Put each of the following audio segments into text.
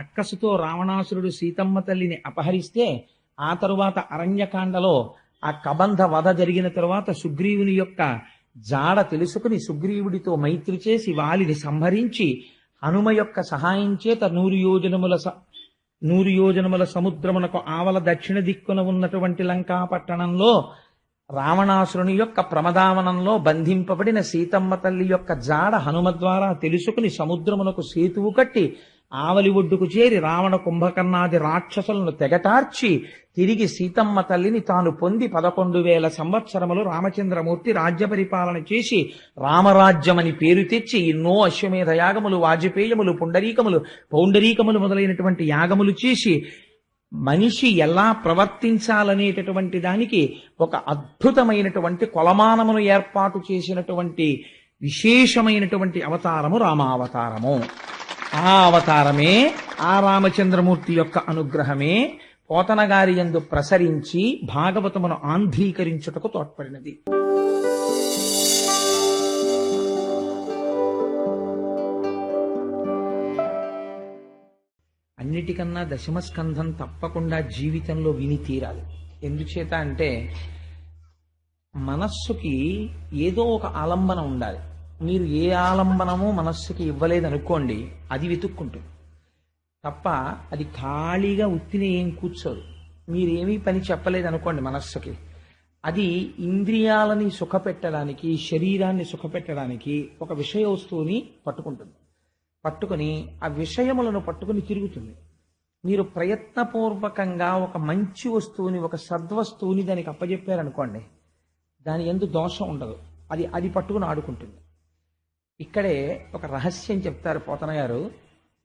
అక్కసుతో రావణాసురుడు సీతమ్మ తల్లిని అపహరిస్తే ఆ తరువాత అరణ్యకాండలో ఆ కబంధ వధ జరిగిన తరువాత సుగ్రీవుని యొక్క జాడ తెలుసుకుని సుగ్రీవుడితో మైత్రి చేసి వాలిని సంహరించి హనుమ యొక్క సహాయం చేత నూరు యోజనముల స- నూరు యోజనముల సముద్రమునకు ఆవల దక్షిణ దిక్కున ఉన్నటువంటి లంకా పట్టణంలో రావణాసురుని యొక్క ప్రమదావనంలో బంధింపబడిన సీతమ్మ తల్లి యొక్క జాడ హనుమ ద్వారా తెలుసుకుని సముద్రమునకు సేతువు కట్టి ఆవలి ఒడ్డుకు చేరి రావణ కుంభకర్ణాది రాక్షసులను తెగటార్చి తిరిగి సీతమ్మ తల్లిని తాను పొంది పదకొండు వేల సంవత్సరములు రామచంద్రమూర్తి రాజ్య పరిపాలన చేసి రామరాజ్యమని పేరు తెచ్చి ఎన్నో అశ్వమేధ యాగములు వాజపేయములు పుండరీకములు పౌండరీకములు మొదలైనటువంటి యాగములు చేసి మనిషి ఎలా ప్రవర్తించాలనేటటువంటి దానికి ఒక అద్భుతమైనటువంటి కొలమానమును ఏర్పాటు చేసినటువంటి విశేషమైనటువంటి అవతారము రామావతారము. ఆ అవతారమే ఆ రామచంద్రమూర్తి యొక్క అనుగ్రహమే పోతనగారి ఎందు యందు ప్రసరించి భాగవతమును ఆంధీకరించుటకు తోడ్పడినది. అన్నిటికన్నా దశమస్కంధం తప్పకుండా జీవితంలో విని తీరాలి. ఎందుచేత అంటే మనస్సుకి ఏదో ఒక ఆలంబన ఉండాలి. మీరు ఏ ఆలంబనము మనస్సుకి ఇవ్వలేదనుకోండి అది వెతుక్కుంటుంది. తప్ప అది ఖాళీగా ఉత్తిని ఏం కూర్చోదు. మీరేమీ పని చెప్పలేదనుకోండి మనస్సుకి. అది ఇంద్రియాలని సుఖపెట్టడానికి శరీరాన్ని సుఖపెట్టడానికి ఒక విషయ వస్తువుని పట్టుకుంటుంది. పట్టుకొని ఆ విషయములను పట్టుకుని తిరుగుతుంది. మీరు ప్రయత్నపూర్వకంగా ఒక మంచి వస్తువుని ఒక సద్వస్తువుని దానికి అప్పజెప్పారనుకోండి దాని ఎందు దోషం ఉండదు. అది అది పట్టుకుని ఆడుకుంటుంది. ఇక్కడే ఒక రహస్యం చెప్తారు పోతన గారు.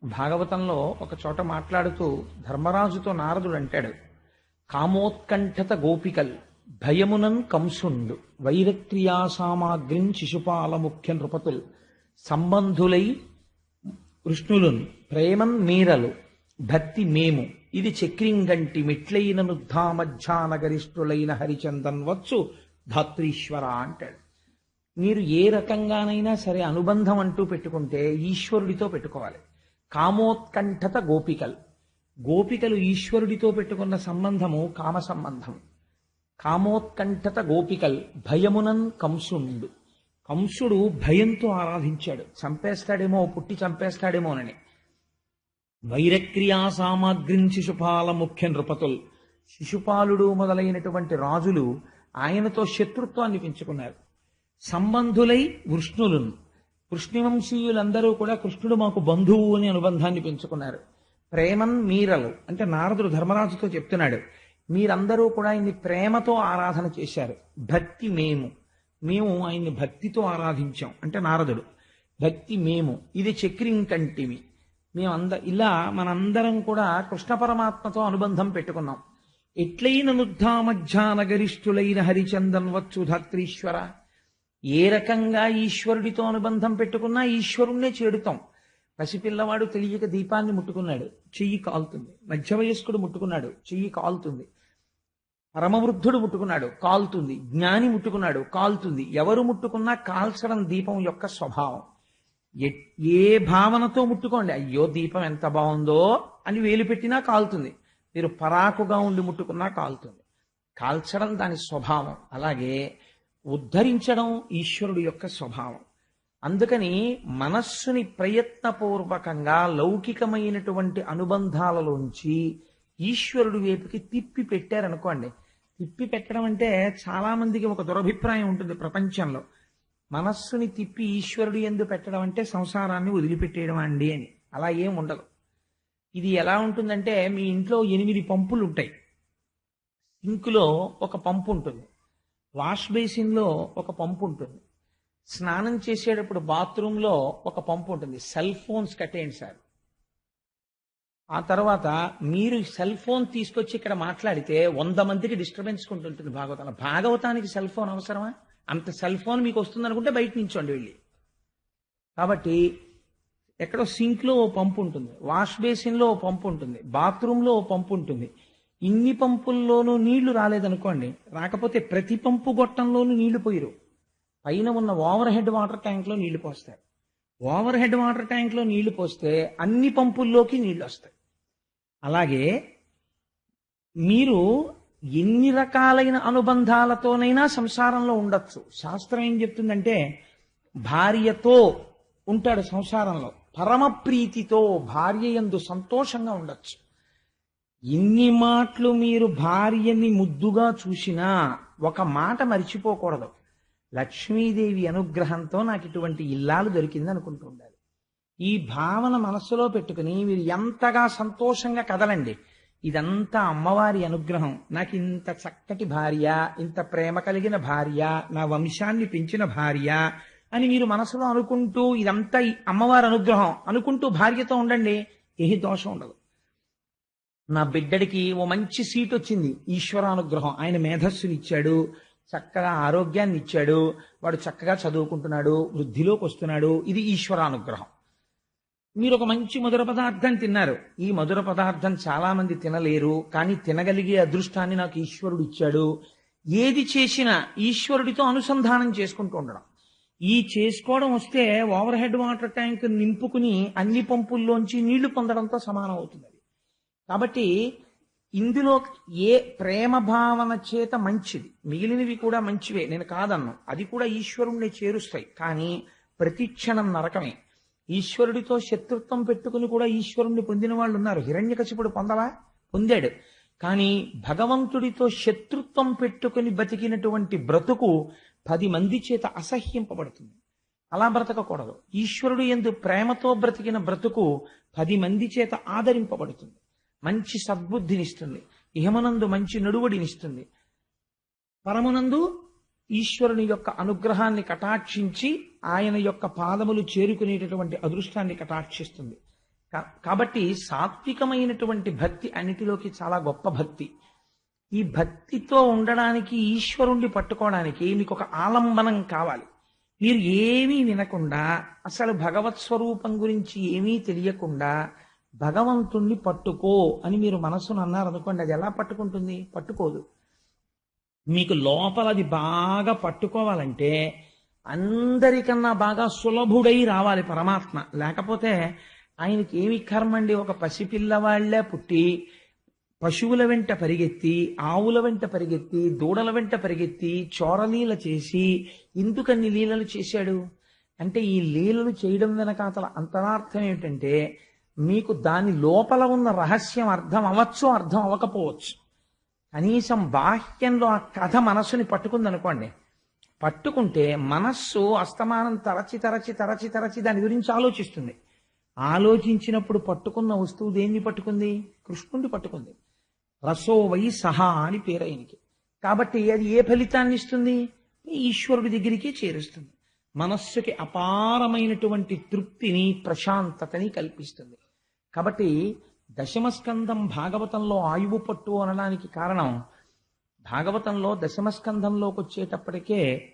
భాగవతంలో ఒక చోట మాట్లాడుతూ ధర్మరాజుతో నారదుడు అంటాడు కామోత్కంఠత గోపికల్ భయమునన్ కంసుండు వైరక్రియా సామాగ్రిన్ శిశుపాల ముఖ్య నృపతుల్ సంబంధులై కృష్ణులున్ ప్రేమన్ మీరలు భక్తి మేము ఇది చక్రింగంటి మెట్లైన నుద్ధామధ్యానగరిష్ఠులైన హరిచందన్ వచ్చు ధాత్రీశ్వర అంటాడు. మీరు ఏ రకంగానైనా సరే అనుబంధం అంటూ పెట్టుకుంటే ఈశ్వరుడితో పెట్టుకోవాలి. కామోత్కంఠత గోపికలు. గోపికలు ఈశ్వరుడితో పెట్టుకున్న సంబంధము కామ సంబంధం. కామోత్కంఠత గోపికల్ భయమునన్ కంసుండు. కంసుడు భయంతో ఆరాధించాడు. చంపేస్తాడేమో పుట్టి చంపేస్తాడేమోనని వైరక్రియా సామాగ్రిం శిశుపాల ముఖ్య నృపతుల్. శిశుపాలుడు మొదలైనటువంటి రాజులు ఆయనతో శత్రుత్వాన్ని పెంచుకున్నారు. సంబంధులై వృష్ణులను. కృష్ణవంశీయులందరూ కూడా కృష్ణుడు మాకు బంధువు అని అనుబంధాన్ని పెంచుకున్నారు. ప్రేమన్ మీరలు. అంటే నారదుడు ధర్మరాజుతో చెప్తున్నాడు మీరందరూ కూడా ఆయన్ని ప్రేమతో ఆరాధన చేశారు. భక్తి మేము. మేము ఆయన్ని భక్తితో ఆరాధించాం. అంటే నారదుడు భక్తి మేము. ఇది చక్రిం కంటిమి మేమంద ఇలా మనందరం కూడా కృష్ణ పరమాత్మతో అనుబంధం పెట్టుకున్నాం. ఎట్లైన నుద్ధామధ్యానగరిష్ఠులైన హరిచందన్ వచ్చు ధాత్రీశ్వర? ఏ రకంగా ఈశ్వరుడితో అనుబంధం పెట్టుకున్నా ఈశ్వరుణ్ణే చేడుతాం పసిపిల్లవాడు తెలియక దీపాన్ని ముట్టుకున్నాడు. చెయ్యి కాలుతుంది. మధ్య వయస్కుడు ముట్టుకున్నాడు. చెయ్యి కాలుతుంది. పరమవృద్ధుడు ముట్టుకున్నాడు. కాలుతుంది. జ్ఞాని ముట్టుకున్నాడు. కాలుతుంది. ఎవరు ముట్టుకున్నా కాల్చడం దీపం యొక్క స్వభావం. ఏ భావనతో ముట్టుకోండి. అయ్యో దీపం ఎంత బాగుందో అని వేలు పెట్టినా కాలుతుంది. మీరు పరాకుగా ఉండి ముట్టుకున్నా కాలుతుంది. కాల్చడం దాని స్వభావం. అలాగే ఉద్ధరించడం ఈశ్వరుడు యొక్క స్వభావం. అందుకని మనస్సుని ప్రయత్నపూర్వకంగా లౌకికమైనటువంటి అనుబంధాలలోంచి ఈశ్వరుడి వైపుకి తిప్పి పెట్టారనుకోండి. తిప్పి పెట్టడం అంటే చాలామందికి ఒక దురభిప్రాయం ఉంటుంది ప్రపంచంలో. మనస్సుని తిప్పి ఈశ్వరుడు ఎందు పెట్టడం అంటే సంసారాన్ని వదిలిపెట్టేయడం అండి అని. అలా ఏం ఉండదు. ఇది ఎలా ఉంటుందంటే మీ ఇంట్లో ఎనిమిది పంపులు ఉంటాయి సింకులో ఒక పంపు ఉంటుంది. వాష్ బేసిన్లో ఒక పంపు ఉంటుంది. స్నానం చేసేటప్పుడు బాత్రూంలో ఒక పంపు ఉంటుంది. సెల్ ఫోన్స్ కట్టేయండి సార్. ఆ తర్వాత మీరు సెల్ ఫోన్ తీసుకొచ్చి ఇక్కడ మాట్లాడితే వంద మందికి డిస్టర్బెన్స్ ఉంటుంది భాగవతం భాగవతానికి సెల్ ఫోన్ అవసరమా? అంత సెల్ ఫోన్ మీకు వస్తుంది అనుకుంటే బయట నుంచోండి వెళ్ళి. కాబట్టి ఎక్కడో సింక్లో ఓ పంపు ఉంటుంది. వాష్ బేసిన్లో ఓ పంపు ఉంటుంది. బాత్రూంలో ఓ పంపు ఉంటుంది. ఇన్ని పంపుల్లోనూ నీళ్ళు రాలేదనుకోండి రాకపోతే ప్రతి పంపు గొట్టంలోనూ నీళ్ళు పోయిరు. పైన ఉన్న ఓవర్ హెడ్ వాటర్ ట్యాంక్లో నీళ్ళు పోస్తారు ఓవర్ హెడ్ వాటర్ ట్యాంక్లో నీళ్ళు పోస్తే అన్ని పంపుల్లోకి నీళ్ళు వస్తాయి. అలాగే మీరు ఎన్ని రకాలైన అనుబంధాలతోనైనా సంసారంలో ఉండొచ్చు. శాస్త్రం ఏం చెప్తుందంటే భార్యతో ఉంటాడు సంసారంలో. పరమ ప్రీతితో భార్య యందు సంతోషంగా ఉండొచ్చు. ఎన్ని మాటలు మీరు భార్యని ముద్దుగా చూసినా ఒక మాట మర్చిపోకూడదు. లక్ష్మీదేవి అనుగ్రహంతో నాకు ఇటువంటి ఇల్లాలు దొరికింది అనుకుంటూ ఉండాలి. ఈ భావన మనస్సులో పెట్టుకుని మీరు ఎంతగా సంతోషంగా కదలండి. ఇదంతా అమ్మవారి అనుగ్రహం. నాకు ఇంత చక్కటి భార్య ఇంత ప్రేమ కలిగిన భార్య నా వంశాన్ని పెంచిన భార్య అని మీరు మనసులో అనుకుంటూ ఇదంతా అమ్మవారి అనుగ్రహం అనుకుంటూ భార్యతో ఉండండి. ఏ దోషం ఉండదు. నా బిడ్డడికి ఓ మంచి సీట్ వచ్చింది. ఈశ్వరానుగ్రహం. ఆయన మేధస్సునిచ్చాడు. చక్కగా ఆరోగ్యాన్ని ఇచ్చాడు వాడు చక్కగా చదువుకుంటున్నాడు. వృద్ధిలోకి వస్తున్నాడు. ఇది ఈశ్వరానుగ్రహం. మీరు ఒక మంచి మధుర పదార్థం తిన్నారు. ఈ మధుర పదార్థం చాలా మంది తినలేరు. కానీ తినగలిగే అదృష్టాన్ని నాకు ఈశ్వరుడు ఇచ్చాడు ఏది చేసినా ఈశ్వరుడితో అనుసంధానం చేసుకుంటూ ఉండడం. ఈ చేసుకోవడం వస్తే ఓవర్ హెడ్ వాటర్ ట్యాంక్ నింపుకుని అన్ని పంపుల్లోంచి నీళ్ళు పొందడంతో సమానం అవుతుంది కాబట్టి ఇందులో ఏ ప్రేమ భావన చేత మంచిది? మిగిలినవి కూడా మంచివే. నేను కాదన్ను. అది కూడా ఈశ్వరుణ్ణి చేరుస్తాయి. కానీ ప్రతిక్షణం నరకమే. ఈశ్వరుడితో శత్రుత్వం పెట్టుకుని కూడా ఈశ్వరుణ్ణి పొందిన వాళ్ళు ఉన్నారు. హిరణ్యకశిపుడు పొందవా పొందాడు. కానీ భగవంతుడితో శత్రుత్వం పెట్టుకుని బతికినటువంటి బ్రతుకు పది మంది చేత అసహ్యింపబడుతుంది. అలా బ్రతకకూడదు. ఈశ్వరుడు ఎందు ప్రేమతో బ్రతికిన బ్రతుకు పది మంది చేత ఆదరింపబడుతుంది. మంచి సద్బుద్ధినిస్తుంది. ఇహమనందు మంచి నడువడినిస్తుంది. పరమనందు ఈశ్వరుని యొక్క అనుగ్రహాన్ని కటాక్షించి ఆయన యొక్క పాదములు చేరుకునేటటువంటి అదృష్టాన్ని కటాక్షిస్తుంది. కాబట్టి సాత్వికమైనటువంటి భక్తి అన్నిటిలోకి చాలా గొప్ప భక్తి. ఈ భక్తితో ఉండడానికి ఈశ్వరుణ్ణి పట్టుకోవడానికి మీకు ఒక ఆలంబనం కావాలి. మీరు ఏమీ వినకుండా అసలు భగవత్ స్వరూపం గురించి ఏమీ తెలియకుండా భగవంతుణ్ణి పట్టుకో అని మీరు మనస్సును అన్నారనుకోండి అది ఎలా పట్టుకుంటుంది? పట్టుకోదు. మీకు లోపల అది బాగా పట్టుకోవాలంటే అందరికన్నా బాగా సులభుడై రావాలి పరమాత్మ. లేకపోతే ఆయనకి ఏమి కర్మండి ఒక పసిపిల్లవాళ్ళే పుట్టి పశువుల వెంట పరిగెత్తి ఆవుల వెంట పరిగెత్తి దూడల వెంట పరిగెత్తి చోరలీల చేసి ఎందుకన్ని లీలలు చేశాడు? అంటే ఈ లీలలు చేయడం వెనక అతల అంతరార్థం ఏమిటంటే మీకు దాని లోపల ఉన్న రహస్యం అర్థం అవ్వచ్చు అర్థం అవ్వకపోవచ్చు. కనీసం బాహ్యంలో ఆ కథ మనస్సుని పట్టుకుందనుకోండి. పట్టుకుంటే మనస్సు అస్తమానం తరచి తరచి తరచి తరచి దాని గురించి ఆలోచిస్తుంది. ఆలోచించినప్పుడు పట్టుకున్న వస్తువు దేన్ని పట్టుకుంది? కృష్ణుడిని పట్టుకుంది. రసో వై సహా అని పేరైనకి కాబట్టి అది ఏ ఫలితాన్ని ఇస్తుంది? ఈశ్వరుడి దగ్గరికి చేరుస్తుంది. మనస్సుకి అపారమైనటువంటి తృప్తిని ప్రశాంతతని కల్పిస్తుంది. కాబట్టి దశమస్కంధం భాగవతంలో ఆయువు పట్టు అనడానికి కారణం భాగవతంలో దశమస్కంధంలోకి వచ్చేటప్పటికే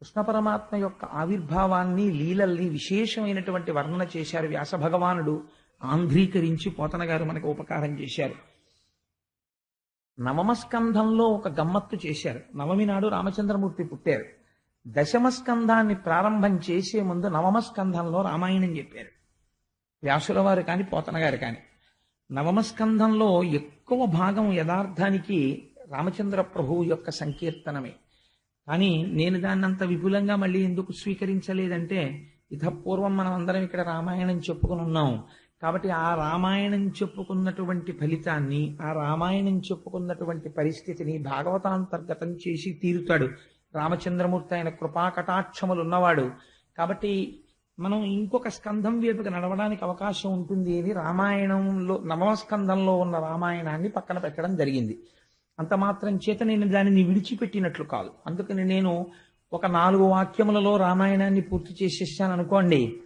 కృష్ణ పరమాత్మ యొక్క ఆవిర్భావాన్ని లీలల్ని విశేషమైనటువంటి వర్ణన చేశారు వ్యాస భగవానుడు. ఆంధ్రీకరించి పోతన గారు మనకు ఉపకారం చేశారు. నవమ స్కంధంలో ఒక గమ్మత్తు చేశారు. నవమి నాడు రామచంద్రమూర్తి పుట్టారు. దశమ స్కంధాన్ని ప్రారంభం చేసే ముందు నవమ స్కంధంలో రామాయణం చెప్పారు. వ్యాసుల వారు కానీ పోతన గారు కానీ. నవమ స్కంధంలో ఎక్కువ భాగం యథార్థానికి రామచంద్ర ప్రభువు యొక్క సంకీర్తనమే. కానీ నేను దాన్ని అంత విపులంగా మళ్ళీ ఎందుకు స్వీకరించలేదంటే ఇతపూర్వం మనం అందరం ఇక్కడ రామాయణం చెప్పుకుని ఉన్నాం. కాబట్టి ఆ రామాయణం చెప్పుకున్నటువంటి ఫలితాన్ని ఆ రామాయణం చెప్పుకున్నటువంటి పరిస్థితిని భాగవతాంతర్గతం చేసి తీరుతాడు. రామచంద్రమూర్తి ఆయన కృపాకటాక్షములు ఉన్నవాడు కాబట్టి మనం ఇంకొక స్కంధం వైపుకి నడవడానికి అవకాశం ఉంటుంది అని రామాయణంలో నవమ స్కంధంలో ఉన్న రామాయణాన్ని పక్కన పెట్టడం జరిగింది. అంత మాత్రం చేత నేను దానిని విడిచిపెట్టినట్లు కాదు. అందుకని నేను ఒక నాలుగు వాక్యములలో రామాయణాన్ని పూర్తి చేసేసాను అనుకోండి.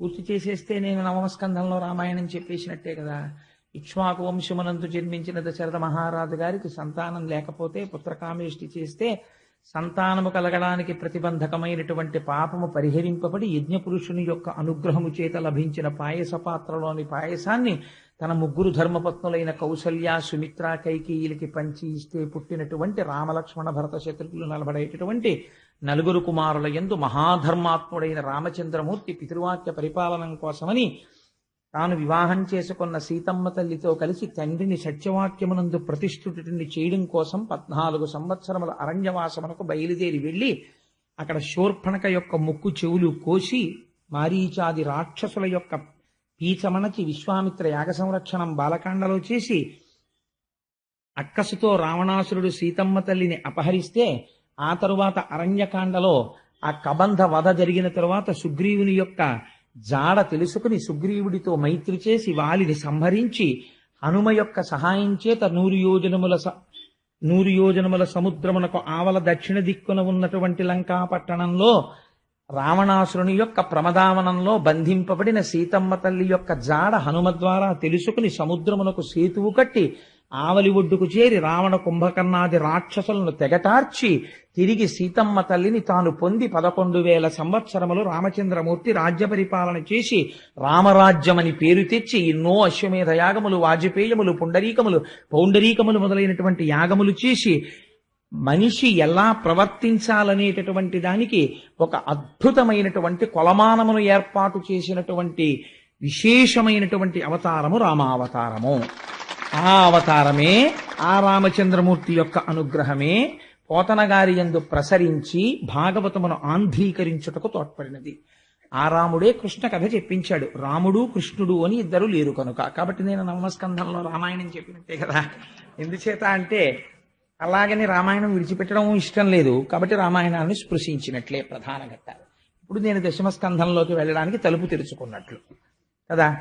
పూర్తి చేసేస్తే నేను నవమ స్కంధంలో రామాయణం చెప్పేసినట్టే కదా. ఇక్ష్వాకు వంశమునందు జన్మించిన దశరథ మహారాజు గారికి సంతానం లేకపోతే పుత్రకామేష్టి చేస్తే సంతానము కలగడానికి ప్రతిబంధకమైనటువంటి పాపము పరిహరింపబడి యజ్ఞపురుషుని యొక్క అనుగ్రహము చేత లభించిన పాయస పాత్రలోని పాయసాన్ని తన ముగ్గురు ధర్మపత్నులైన కౌసల్య సుమిత్ర కైకేయులకి పంచి ఇస్తే పుట్టినటువంటి రామలక్ష్మణ భరత శత్రుఘ్నులు నలబడేటటువంటి నలుగురు కుమారుల యందు మహాధర్మాత్ముడైన రామచంద్రమూర్తి పితృవాక్య పరిపాలనం కోసమని తాను వివాహం చేసుకున్న సీతమ్మ తల్లితో కలిసి తండ్రిని సత్యవాక్యమునందు ప్రతిష్ఠుటిని చేయడం కోసం పద్నాలుగు సంవత్సరముల అరణ్యవాసమునకు బయలుదేరి వెళ్ళి అక్కడ శూర్పణక యొక్క ముక్కు చెవులు కోసి మారీచాది రాక్షసుల యొక్క పీచమనచి విశ్వామిత్ర యాగ సంరక్షణం బాలకాండలో చేసి అక్కసుతో రావణాసురుడు సీతమ్మ తల్లిని అపహరిస్తే ఆ తరువాత అరణ్యకాండలో ఆ కబంధ వధ జరిగిన తరువాత సుగ్రీవుని యొక్క జాడ తెలుసుకుని సుగ్రీవుడితో మైత్రి చేసి వాలిని సంహరించి హనుమ యొక్క సహాయం చేత నూరు యోజనముల స- నూరు యోజనముల సముద్రమునకు ఆవల దక్షిణ దిక్కున ఉన్నటువంటి లంకా పట్టణంలో రావణాసురుని యొక్క ప్రమదావనంలో బంధింపబడిన సీతమ్మ తల్లి యొక్క జాడ హనుమ ద్వారా తెలుసుకుని సముద్రమునకు సేతువు కట్టి ఆవలి ఒడ్డుకు చేరి రావణ కుంభకర్ణాది రాక్షసులను తెగటార్చి తిరిగి సీతమ్మ తల్లిని తాను పొంది పదకొండు వేల సంవత్సరములు రామచంద్రమూర్తి రాజ్య పరిపాలన చేసి రామరాజ్యమని పేరు తెచ్చి ఎన్నో అశ్వమేధ యాగములు వాజపేయములు పుండరీకములు పౌండరీకములు మొదలైనటువంటి యాగములు చేసి మనిషి ఎలా ప్రవర్తించాలనేటటువంటి దానికి ఒక అద్భుతమైనటువంటి కొలమానమును ఏర్పాటు చేసినటువంటి విశేషమైనటువంటి అవతారము రామావతారము. ఆ అవతారమే ఆ రామచంద్రమూర్తి యొక్క అనుగ్రహమే. పోతనగారి ఎందు యందు ప్రసరించి భాగవతమును ఆంధ్రీకరించుటకు తోడ్పడినది. ఆ రాముడే కృష్ణ కథ చెప్పించాడు. రాముడు కృష్ణుడు అని ఇద్దరు లేరు కనుక. కాబట్టి నేను నవమస్కంధంలో రామాయణం చెప్పినట్టే కదా. ఎందుచేత అంటే అలాగని రామాయణం విడిచిపెట్టడం ఇష్టం లేదు. కాబట్టి రామాయణాన్ని స్పృశించినట్లే ప్రధాన ఘట్ట ఇప్పుడు నేను దశమస్కంధంలోకి వెళ్ళడానికి తలుపు తెరుచుకున్నట్లు. కదా?